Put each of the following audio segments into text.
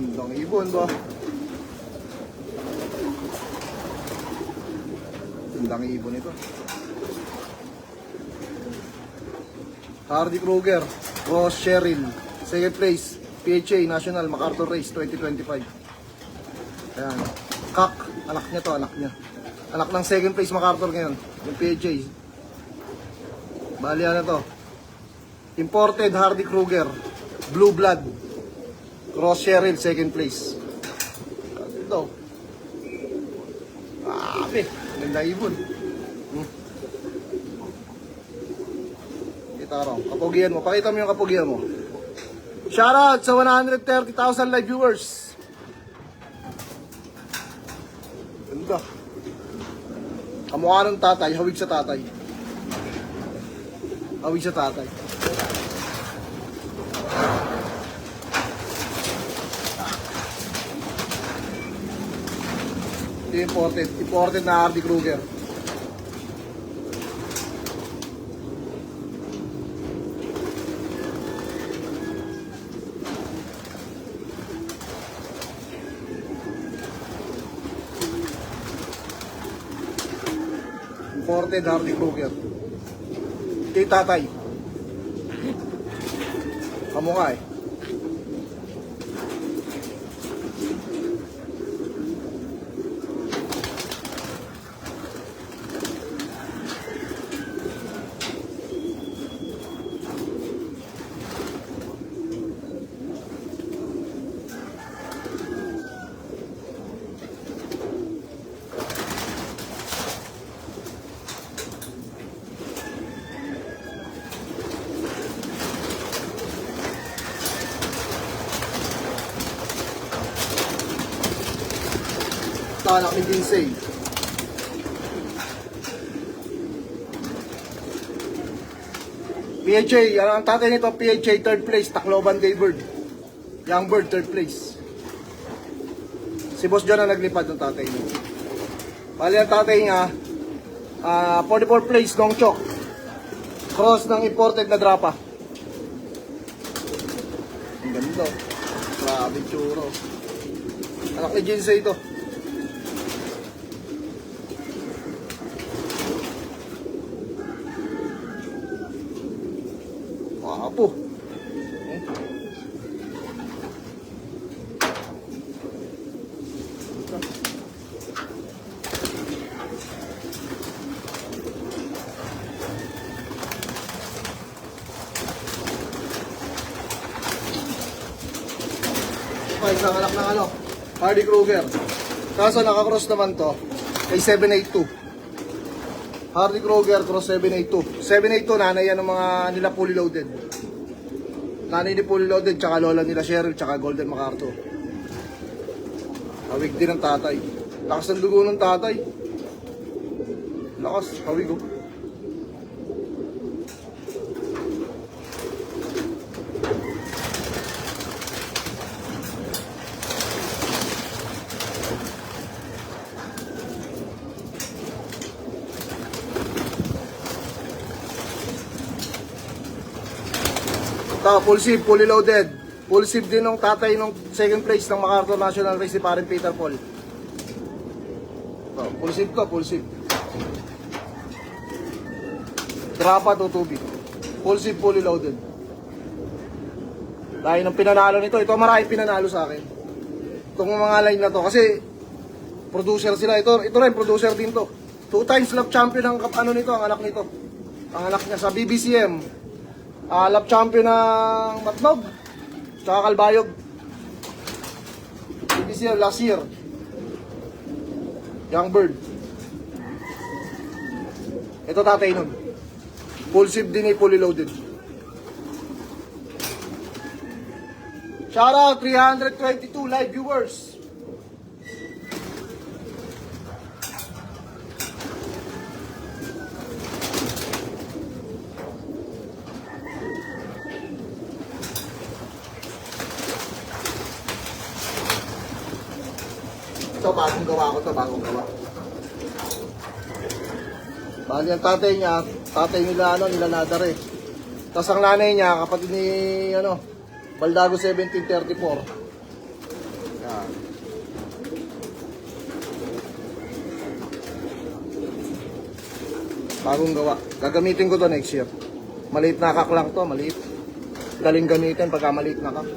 Gandang ibon ba? Gandang ibon ito. Hardy Kruger, Ross Cheryl, second place, PHA National MacArthur Race 2025. Ayan. Kak, anak niya to, anak niya. Anak ng second place MacArthur ngayon, yung PHA. Bali ano to? Imported Hardy Kruger, Blue Blood, Cross Cheryl, second place. Ito. Grabe, ganda ibon. Hmm. Kita raw, kapugian mo. Pakita mo yung kapugian mo. Shoutout sa 130,000 live viewers. Ganda. Kamukha ng tatay, hawig sa tatay. Hawig sa tatay. Ito yung imported. Imported na Hardy Kruger. Imported Hardy Kruger. Ito yung tatay. Kamukha eh. Anak ni Jinsei. PHA, ang tatay nito? PHA third place, Tacloban Daybird. Young Bird third place. Si Boss John ang naglipad ng tatay niya. Bali ang tatay niya, ah 44 place, Nong Chok. Cross ng imported na drapa. Ang ganda. Grabe tsuro. Anak ni Jinsei ito. Wapo. Okay, isang anak ng ano, Hardy Kruger. Kaso nakakross naman to, kay 782. Hardy Kroger Cross 782. 782 nanay yan ng mga nila fully loaded. Nanay ni fully loaded tsaka lola nila Cheryl tsaka Golden MacArthur. Hawig din ng tatay. Lakas ng dugo ng tatay. Lakas, hawig oh. Ito, full sip, fully loaded. Full sip din ng tatay ng second place ng MacArthur National Race si Parin Peter Paul. Ito, full sip to, full sip. Drapa to tubig. Full sip, fully loaded. Dahil ng pinanalo nito, ito marami pinanalo sa akin. Itong mga line na to, kasi producer sila. Ito, ito rin, producer din to. Two times lap champion ang ano nito, ang anak nito. Ang anak niya sa BBCM. Ah, lap champion ng Matnog. Tsaka Kalbayog. BBCM last year. Young Bird. Ito tatay nun. Full sip din eh, fully loaded. Shout out 322 live viewers. to, bagong gawa ko to, bagong gawa. Bali ang tatay niya, tatay nila ano, nila Nadare. Eh. Tapos ang nanay niya, kapatid ni ano, Baldago 1734. Yan. Bagong gawa. Gagamitin ko to next year. Maliit na kak lang to, maliit. Galing gamitin pagka maliit na kak.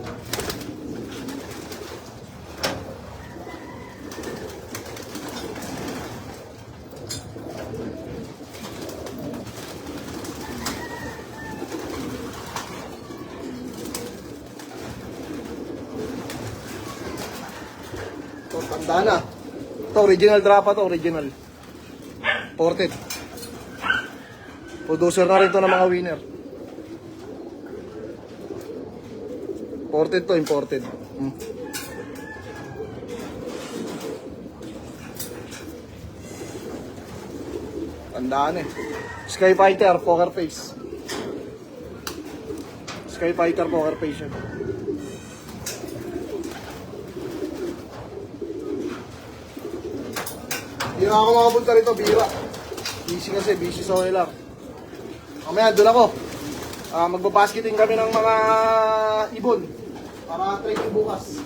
Tanda na. To, original drapa to, original. Ported. Producer na rin to ng mga winner. Imported to, imported. Hmm. Tandaan eh. Sky Fighter, poker face. Sky Fighter, poker face yun. Hindi na ako makapunta rito, bira. Busy kasi, busy sa oiler. Mamaya, doon ako. Ah, magbabasketing kami ng mga ibon para training bukas.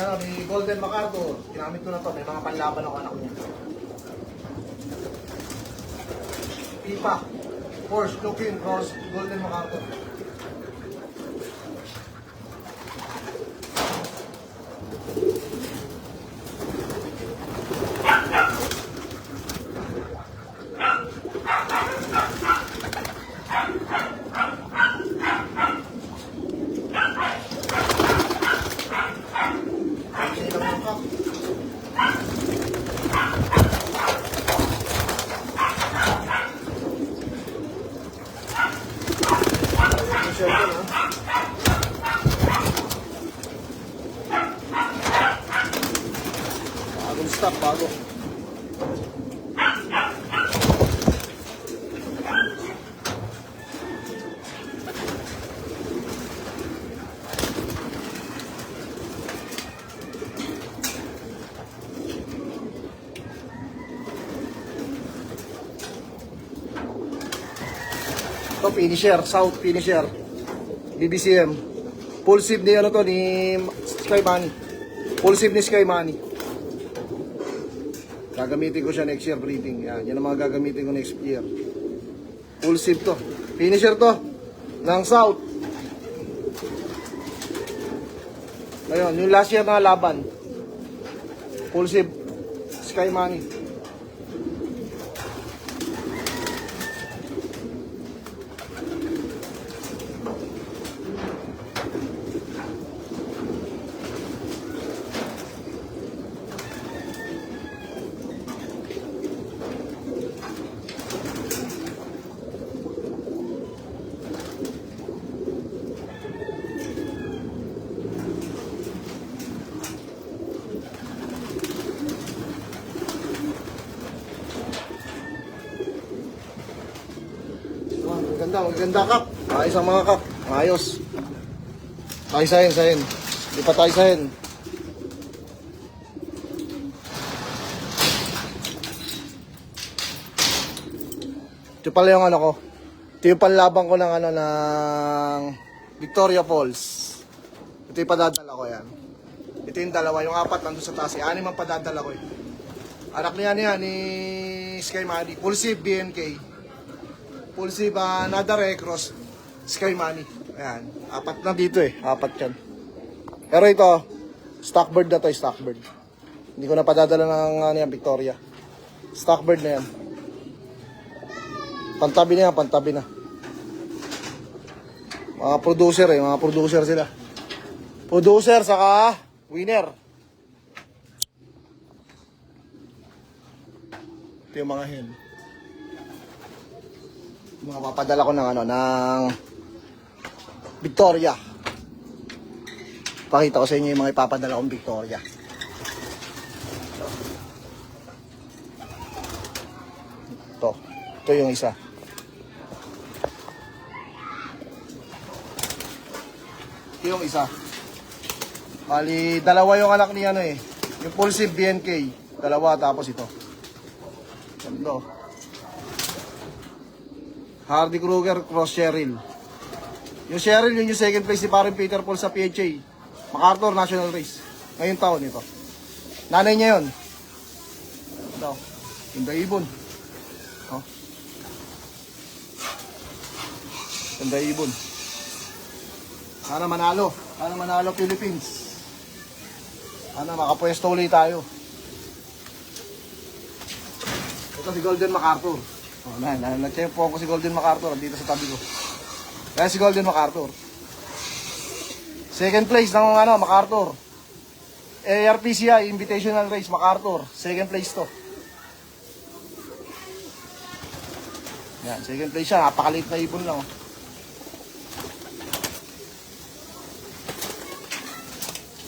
Niya, may Golden MacArthur. Ginamit ko na to, may mga panlaban ako anak niya. Pipa, Porsche, Looking, Cross, Golden MacArthur. Stock, bago. Ito, finisher, South finisher. BBCM. Full sip ni ano to, ni Sky Money. Full sip ni Sky Money. Gagamitin ko siya next year breeding. Yan, yan ang mga gagamitin ko next year. Full sip to. Finisher to. Ng South. Ayun, yung last year na laban. Full sip. Sky Money. Maganda, maganda kap. Ayos ang mga kap. Ayos. Tayo sahin, sahin. Di pa tayo sahin. Ito pala yung ano ko. Ito yung panlabang ko ng ano ng Victoria Falls. Ito yung padadala ko yan. Ito yung dalawa, yung apat nandun sa taas. Anim ang padadala ko eh. Anak niya niya ni Sky Money. Pulsive BNK. Pulsive uh, Nadare Cross Sky Money. Ayan. Apat na dito eh. Apat yan. Pero ito, stockbird na to, stockbird. Hindi ko na padadala ng ano yan, Victoria. Stockbird na yan. Pantabi na yan, pantabi na. Mga producer eh, mga producer sila. Producer saka winner. Ito yung mga hen. Mga papadala ko ng ano, ng Victoria. Pakita ko sa inyo yung mga ipapadala kong Victoria. Ito. Ito yung isa. Ito yung isa. Bali, dalawa yung anak ni ano eh. Yung Pulsive BNK. Dalawa tapos ito. Ganda. Hardy Kruger Cross Cheryl. Yung Cheryl, yun yung second place ni Parin Peter Paul sa PHA. MacArthur National Race. Ngayong taon ito. Nanay niya yun. Ito. Ganda ibon. Oh. Ganda ibon. Sana manalo. Sana manalo Philippines. Sana makapwesto ulit tayo. Ito si Golden MacArthur. Oh, na, na, na-check po ako si Golden MacArthur dito sa tabi ko. Kaya si Golden MacArthur. Second place ng ano, MacArthur. ARPCI Invitational Race MacArthur. Second place to. Yan, second place siya. Napakaliit na ibon lang. Oh.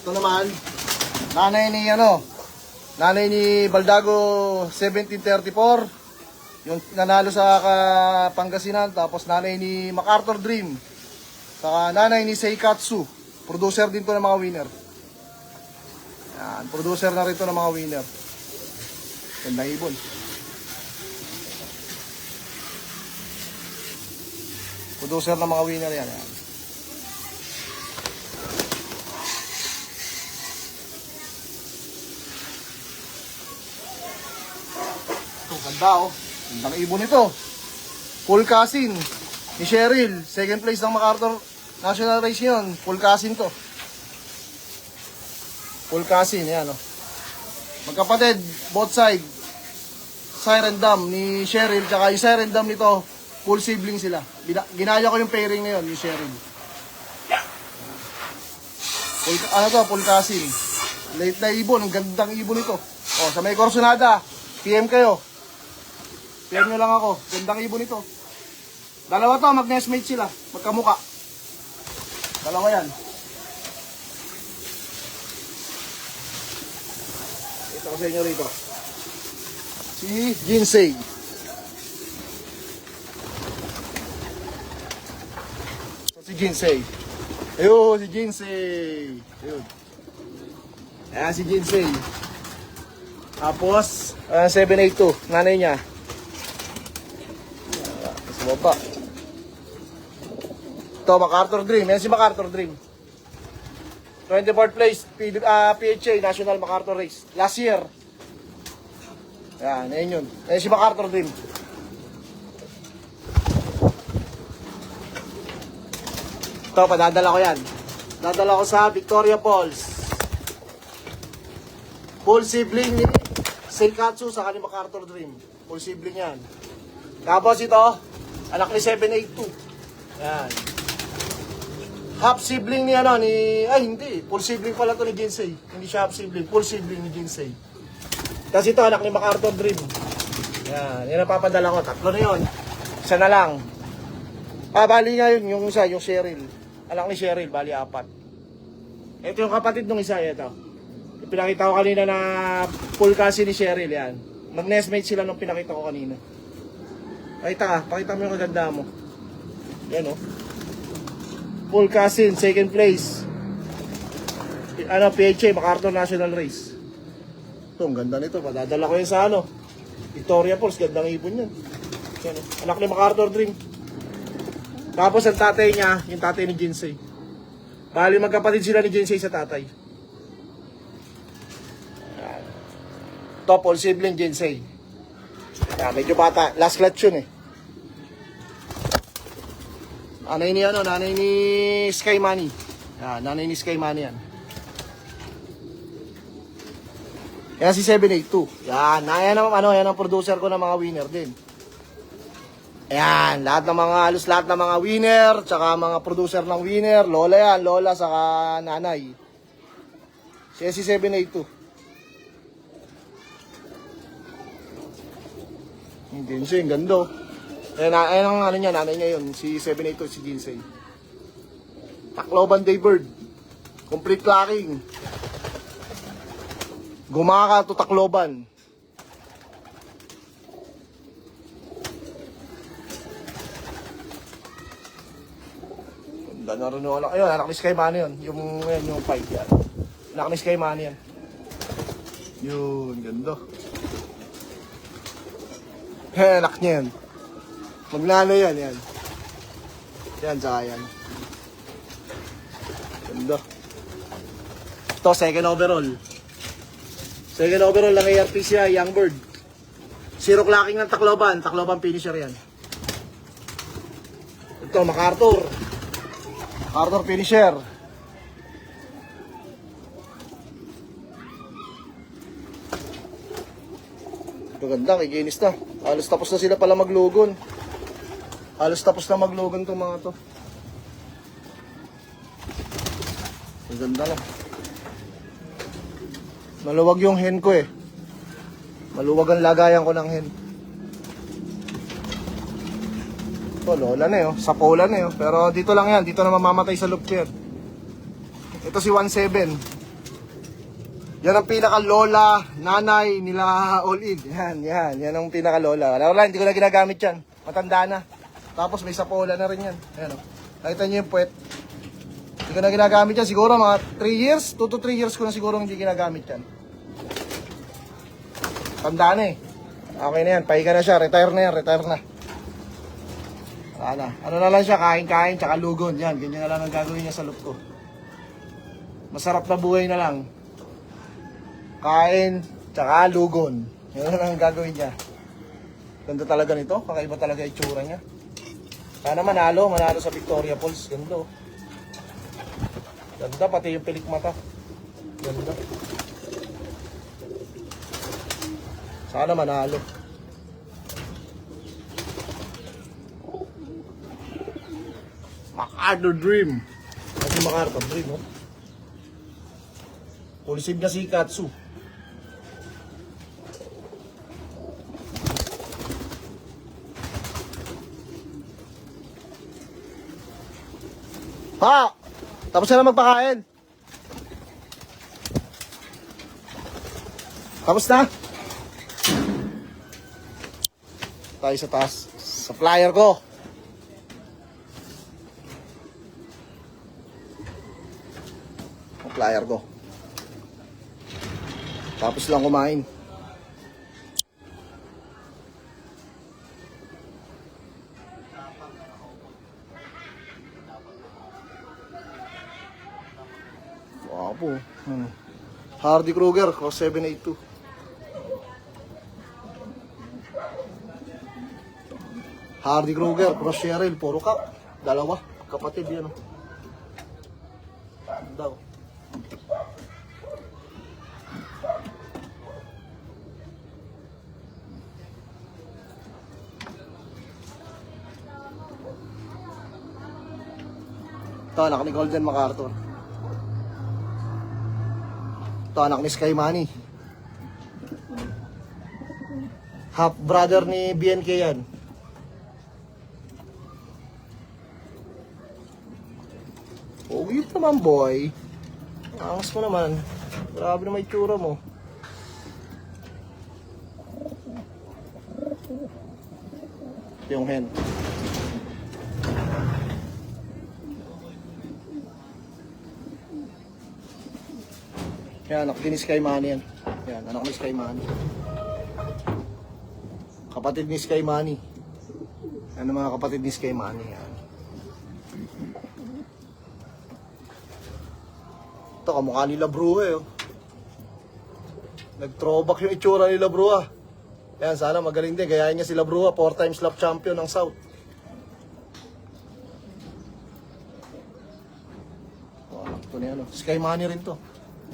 Ito naman, nanay ni ano, nanay ni Baldago 1734, yung nanalo sa ka- Pangasinan, tapos nanay ni MacArthur Dream, saka nanay ni Seikatsu, producer din to ng mga winner. Yan, producer na rin to ng mga winner. Ganda ibon. Producer ng mga winner yan. yan. Ganda oh. Gandang ibon ito. Full cassin. Ni Cheryl. Second place ng MacArthur National Race yun. Full cassin to. Full cassin. Yan oh. Magkapatid. Both side. Siren Dam ni Cheryl. Tsaka yung Siren Dam nito. Full sibling sila. Ginaya ko yung pairing na yun. Ni Cheryl. Full, ano to? Full cassin. Late na ibon. Ang gandang ibon ito. O, sa may Corsonada. PM kayo. PM nyo lang ako. Gandang ibon ito. Dalawa to, mag-nestmate sila. Magkamuka. Dalawa yan. Ito ko sa inyo rito. Si. Ito si Jinsei. Ayun, si Jinsei. Ayun. Ayan si Jinsei. Tapos, uh, 782, nanay niya. Baba. Ito, MacArthur Dream. Yan si MacArthur Dream. 24th place, P- ah, PHA, National MacArthur Race. Last year. Yan, yan yun. Yan si MacArthur Dream. Ito, padadala ko yan. Dadala ko sa Victoria Falls. Full sibling ni Seikatsu sa kanil MacArthur Dream. Full sibling yan. Tapos ito, anak ni 782. Yan. Half sibling ni ano, ni... Ay, hindi. Full sibling pala to ni Jinsei. Hindi siya half sibling. Full sibling ni Jinsei. Tapos ito, anak ni MacArthur Dream. Yan. Yan ang papadala ko. Tatlo na yun. Isa na lang. Ah, bali nga yun. Yung isa, yung Cheryl. Anak ni Cheryl, bali apat. Ito yung kapatid nung isa, ito. Pinakita ko kanina na full kasi ni Cheryl, yan. Mag-nestmate sila nung pinakita ko kanina. Pakita ka, pakita mo yung kaganda mo. Yan oh. Full cousin, second place. Ano, PHA, MacArthur National Race. Ito, ang ganda nito. Padadala ko yan sa ano. Victoria Falls, gandang ibon yan. Yan oh. Anak ni MacArthur Dream. Tapos ang tatay niya, yung tatay ni Jinsei. Bali magkapatid sila ni Jinsei sa tatay. Topol, sibling Jinsei. Ah, medyo bata. Last clutch yun eh. Nanay ni ano, nanay ni Sky Money. Ah, nanay ni Sky Money yan. Yan si 782. Yan. Ayan ang, ano, yan ang producer ko ng mga winner din. Ayan, lahat ng mga, halos lahat ng mga winner, tsaka mga producer ng winner, lola yan, lola, saka nanay. Si SC782. Yung Jinsei, ang ganda. oh. Ayan, ah, ayan ang ano niya, nanay niya yun, si 782, si Jinsei. Tacloban Daybird. Complete clacking. Gumaka to Tacloban. Ganda na rin yung anak. Ayun, anak ni Sky Money yun. Yung, yun, yung fight yan. Anak ni Sky Money yan. Yun, ganda. Anak niya yan. Magnano yan, yan. Yan, tsaka yan. Ganda. Ito, second overall. Second overall ng ARPCI, Young Bird. Zero clocking ng Tacloban. Tacloban finisher yan. Ito, MacArthur. MacArthur finisher. Ito ganda, kikinis na. Halos tapos na sila pala maglugon. Halos tapos na maglugon itong mga to. Ang ganda na. Maluwag yung hen ko eh. Maluwag ang lagayan ko ng hen. Ito, lola na yun. Sapola na yun. Pero dito lang yan. Dito na mamamatay sa loop ko yan. Ito si 17. Yan ang pinaka lola, nanay nila all in. Yan, yan. Yan ang pinaka lola. Wala, hindi ko na ginagamit yan. Matanda na. Tapos may sapola na rin yan. Ayan o. Nakita niyo yung puwet. Hindi ko na ginagamit yan. Siguro mga 3 years, 2 to 3 years ko na siguro hindi ginagamit yan. Tanda na eh. Okay na yan. Pahiga na siya. Retire na yan. Retire na. Sana. Ano na lang siya, kain-kain, tsaka lugon. Yan, ganyan na lang ang gagawin niya sa loop ko. Masarap na buhay na lang. Kain, tsaka lugon. Na lang ang gagawin niya. Ganda talaga nito. Kakaiba talaga itsura niya. Sana manalo, manalo sa Victoria Falls. Ganda oh. Ganda, pati yung pilik mata. Ganda. Sana manalo. MacArthur Dream. Kasi MacArthur Dream, oh. Pulisib na si Katsu. Pa! Tapos na magpakain. Tapos na? Tayo sa taas. Sa flyer ko. Ang flyer ko. Tapos lang kumain. Wapo. Hmm. Hardy Kruger, cross 782. Hardy Kruger, cross Cheryl, puro cup. Dalawa, kapatid yan. oh. Daw. Ito, anak ni Golden MacArthur. Ito, anak ni Sky Money. Half brother ni BNK yan. Oh, yun naman boy. Angas mo naman. Grabe naman itsura mo. Ito Yung hen. Yan, anak din ni Sky Money yan. Yan, anak ni Sky Money. Kapatid ni Sky Money. Ano mga kapatid ni Sky Money yan. Ito, kamukha nila bro eh. Oh. Nag-throwback yung itsura nila bro ah. Yan, sana magaling din. Gayahin niya sila bro ah. Four times lap champion ng South. Oh, ito na yan oh. Sky Money rin to.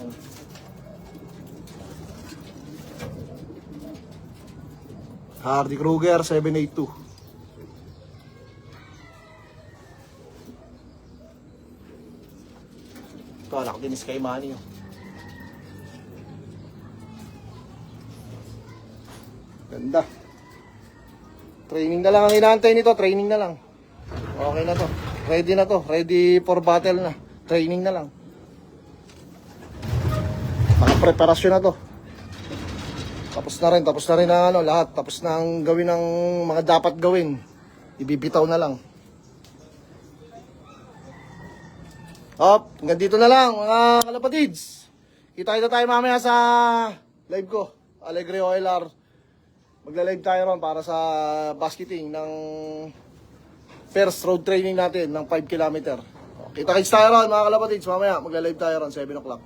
Yan. Hardy Kruger 782. Ito, anak din ni Sky Money. Oh. Ganda. Training na lang ang inaantay nito. Training na lang. Okay na to. Ready na to. Ready for battle na. Training na lang. Mga preparasyon na to. Tapos na rin. Tapos na rin ang ano, lahat. Tapos na ang gawin ng mga dapat gawin. Ibibitaw na lang. Up, hanggang dito na lang mga kalapatids. Kita kita tayo mamaya sa live ko. Alegre OLR. Magla-live tayo ron para sa basketing ng first road training natin ng 5 km. Kita-kits tayo ron mga kalapatids. Mamaya magla-live tayo ron 7 o'clock.